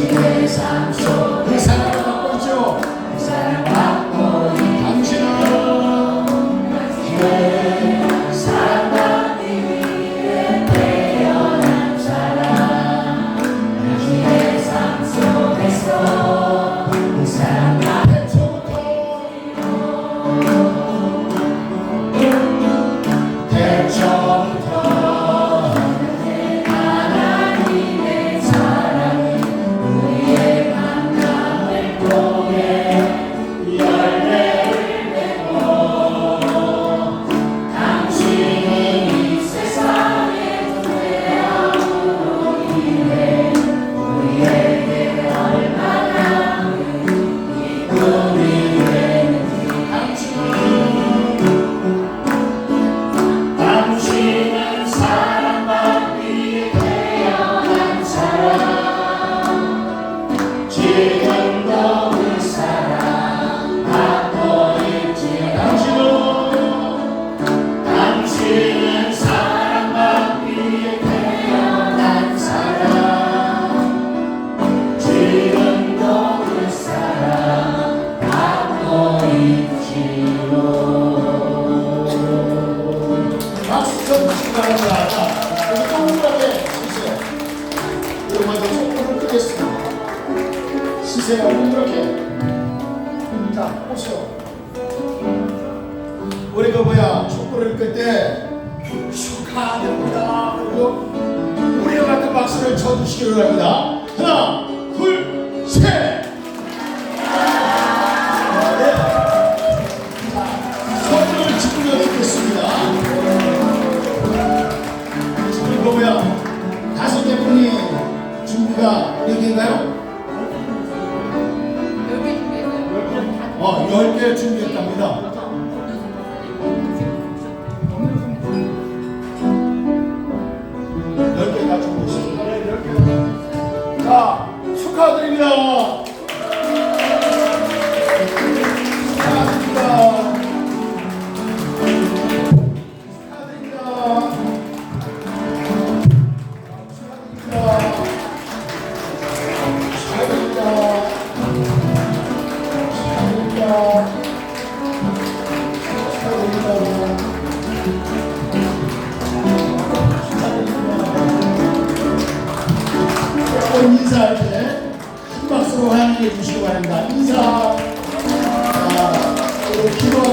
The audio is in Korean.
Yes, I'm so blessed. 시세요. 이렇게. 자, 보시오. 우리 그 뭐야, 촛불을 끌때 축하드립니다. 그리고 우리와 같은 박수를 쳐주시기 바랍니다. 하나, 둘, 셋. 네. 이거 뭐야? 다섯 개 분이 준비가 여기인가요? 어, 열개 준비했답니다. 자. 축하드립니다. 여러분 인사할 때 큰 박수로 환영해 주시기 바랍니다. 인사. 아, 기도하겠습니다.